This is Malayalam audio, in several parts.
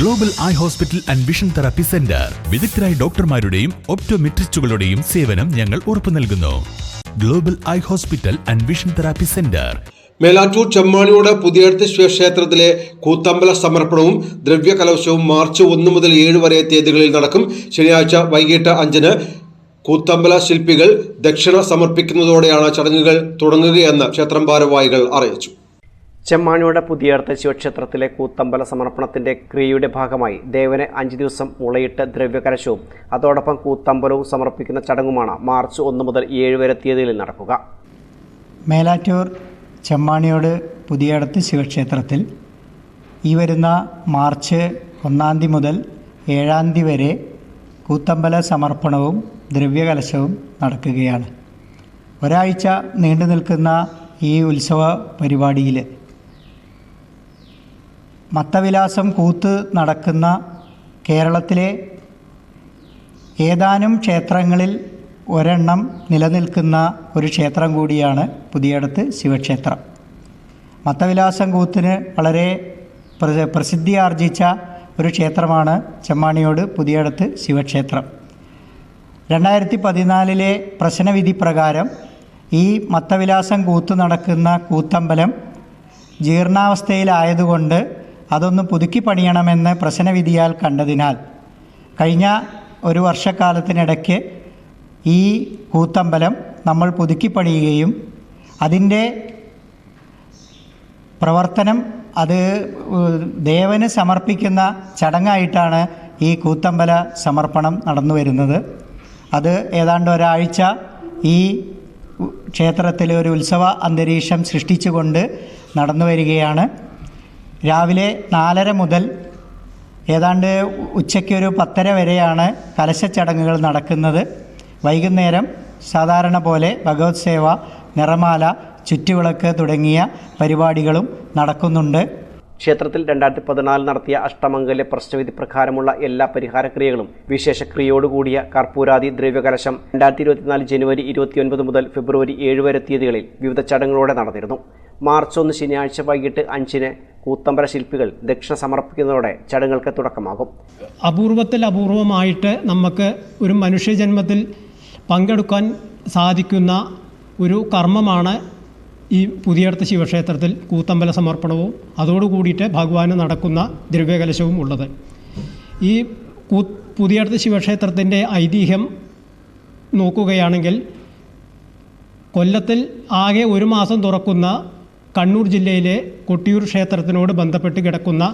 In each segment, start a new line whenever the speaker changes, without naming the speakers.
Global eye hospital and vision therapy centre വിദഗ്ധരായ ഡോക്ടർമാരുടെയും ഒപ്റ്റോമെട്രിസ്റ്റുകളുടെയും സേവനം ഞങ്ങൾ ഉറപ്പു നൽകുന്നു. Global eye hospital and vision therapy centre
Melattur Chemmaniyode Puthiyadath ശിവക്ഷേത്രത്തിലെ കൂത്തമ്പല സമർപ്പണവും ദ്രവ്യകലശവും മാർച്ച് ഒന്ന് മുതൽ ഏഴ് വരെ തീയതികളിൽ നടക്കും. ശനിയാഴ്ച വൈകിട്ട് അഞ്ചിന് കൂത്തമ്പല ശില്പികൾ ദക്ഷിണ സമർപ്പിക്കുന്നതോടെയാണ് ചടങ്ങുകൾ തുടങ്ങുകയെന്ന് ക്ഷേത്രം ഭാരവാഹികൾ അറിയിച്ചു.
ചെമ്മാണിയുടെ പുതിയർത്ത ശിവക്ഷേത്രത്തിലെ കൂത്തമ്പല സമർപ്പണത്തിന്റെ ക്രിയയുടെ ഭാഗമായി ദേവന് അഞ്ച് ദിവസം മുളയിട്ട് ദ്രവ്യകലശവും അതോടൊപ്പം കൂത്തമ്പലവും സമർപ്പിക്കുന്ന ചടങ്ങുമാണ് മാർച്ച് ഒന്ന് മുതൽ ഏഴ് വരെ തീയതിയിൽ നടക്കുക.
മേലാറ്റൂർ ചെമ്മാണിയോട് പുതിയടത്ത് ശിവക്ഷേത്രത്തിൽ ഈ വരുന്ന മാർച്ച് ഒന്നാം തീയതി മുതൽ ഏഴാം തീയതി വരെ കൂത്തമ്പല സമർപ്പണവും ദ്രവ്യകലശവും നടക്കുകയാണ്. ഒരാഴ്ച നീണ്ടു നിൽക്കുന്ന ഈ ഉത്സവ പരിപാടിയിൽ മത്തവിലാസം കൂത്ത് നടക്കുന്ന കേരളത്തിലെ ഏതാനും ക്ഷേത്രങ്ങളിൽ ഒരെണ്ണം നിലനിൽക്കുന്ന ഒരു ക്ഷേത്രം കൂടിയാണ് പുതിയടത്ത് ശിവക്ഷേത്രം. മത്തവിലാസം കൂത്തിന് വളരെ പ്ര- പ്രസിദ്ധി ആർജിച്ച ഒരു ക്ഷേത്രമാണ് ചെമ്മാണിയോട് പുതിയടത്ത് ശിവക്ഷേത്രം. രണ്ടായിരത്തി പതിനാലിലെ പ്രശ്നവിധി പ്രകാരം ഈ മത്തവിലാസം കൂത്ത് നടക്കുന്ന കൂത്തമ്പലം ജീർണാവസ്ഥയിലായതുകൊണ്ട് അതൊന്ന് പുതുക്കി പണിയണമെന്ന് പ്രശ്നവിധിയാൽ കണ്ടതിനാൽ കഴിഞ്ഞ ഒരു വർഷക്കാലത്തിനിടയ്ക്ക് ഈ കൂത്തമ്പലം നമ്മൾ പുതുക്കി പണിയുകയും അതിന്റെ പ്രവർത്തനം അത് ദേവന് സമർപ്പിക്കുന്ന ചടങ്ങായിട്ടാണ് ഈ കൂത്തമ്പല സമർപ്പണം നടന്നു വരുന്നത്. അത് ഏതാണ്ട് ഒരാഴ്ച ഈ ക്ഷേത്രത്തിലെ ഒരു ഉത്സവ അന്തരീക്ഷം സൃഷ്ടിച്ചുകൊണ്ട് നടന്നു വരികയാണ്. രാവിലെ നാലര മുതൽ ഏതാണ്ട് ഉച്ചയ്ക്ക് ഒരു പത്തര വരെയാണ് കലശച്ചടങ്ങുകൾ നടക്കുന്നത്. വൈകുന്നേരം സാധാരണ പോലെ ഭഗവത് സേവ നിറമാല ചുറ്റുവിളക്ക് തുടങ്ങിയ പരിപാടികളും നടക്കുന്നുണ്ട്.
ക്ഷേത്രത്തിൽ രണ്ടായിരത്തി പതിനാലിൽ നടത്തിയ അഷ്ടമംഗല്യ പ്രശ്നവിധി പ്രകാരമുള്ള എല്ലാ പരിഹാരക്രിയകളും ക്രിയകളും കർപ്പൂരാതി ദ്രവ്യകലശം രണ്ടായിരത്തി ഇരുപത്തിനാല് ജനുവരി ഇരുപത്തിയൊൻപത് മുതൽ ഫെബ്രുവരി ഏഴ് വരെ തീയതികളിൽ വിവിധ ചടങ്ങുകളോടെ നടന്നിരുന്നു. മാർച്ച് ഒന്ന് ശനിയാഴ്ച വൈകിട്ട് അഞ്ചിന് കൂത്തമ്പല ശില്പികൾ ദക്ഷിണ സമർപ്പിക്കുന്നതോടെ ചടങ്ങുകൾക്ക് തുടക്കമാകും.
അപൂർവത്തിൽ അപൂർവമായിട്ട് നമുക്ക് ഒരു മനുഷ്യജന്മത്തിൽ പങ്കെടുക്കാൻ സാധിക്കുന്ന ഒരു കർമ്മമാണ് ഈ പുതിയടത്ത് ശിവക്ഷേത്രത്തിൽ കൂത്തമ്പല സമർപ്പണവും അതോടുകൂടിയിട്ട് ഭഗവാന് നടക്കുന്ന ദ്രവ്യകലശവും ഉള്ളത്. ഈ കൂ പുതിയടത്ത് ശിവക്ഷേത്രത്തിന്റെ ഐതിഹ്യം നോക്കുകയാണെങ്കിൽ കൊല്ലത്തിൽ ആകെ ഒരു മാസം തുറക്കുന്ന കണ്ണൂർ ജില്ലയിലെ കൊട്ടിയൂർ ക്ഷേത്രത്തിനോട് ബന്ധപ്പെട്ട് കിടക്കുന്ന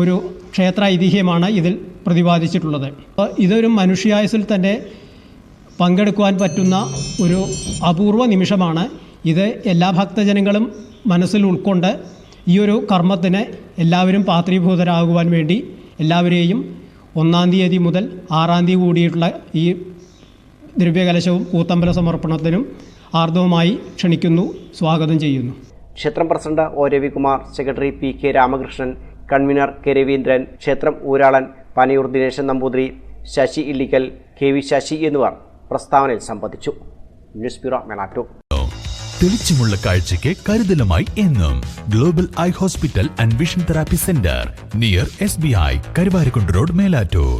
ഒരു ക്ഷേത്ര ഐതിഹ്യമാണ് ഇതിൽ പ്രതിപാദിച്ചിട്ടുള്ളത്. ഇതൊരു മനുഷ്യായുസിൽ തന്നെ പങ്കെടുക്കുവാൻ പറ്റുന്ന ഒരു അപൂർവ നിമിഷമാണ്. ഇത് എല്ലാ ഭക്തജനങ്ങളും മനസ്സിൽ ഉൾക്കൊണ്ട് ഈ ഒരു കർമ്മത്തിന് എല്ലാവരും പാത്രീഭൂതരാകുവാൻ വേണ്ടി എല്ലാവരെയും ഒന്നാം തീയതി മുതൽ ആറാം തീയതി കൂടിയിട്ടുള്ള ഈ ദ്രവ്യകലശവും കൂത്തമ്പല സമർപ്പണത്തിനും ആർദവമായി ക്ഷണിക്കുന്നു സ്വാഗതം ചെയ്യുന്നു.
ക്ഷേത്രം president O Ravikumar secretary P K Ramakrishnan convener K Raveendran ക്ഷേത്രം ഊരാളൻ പനയൂർ ദിനേശൻ നമ്പൂതിരി ശശി ഇല്ലിക്കൽ കെ വി ശശി എന്നിവർ പ്രസ്താവനയിൽ സംബന്ധിച്ചു. News bureau Melattur.
തെളിച്ചമുള്ള കാഴ്ചയ്ക്ക് കരുതലുമായി എന്നും global eye hospital and vision therapy centre near S B I Karuvarakundu road Melattur.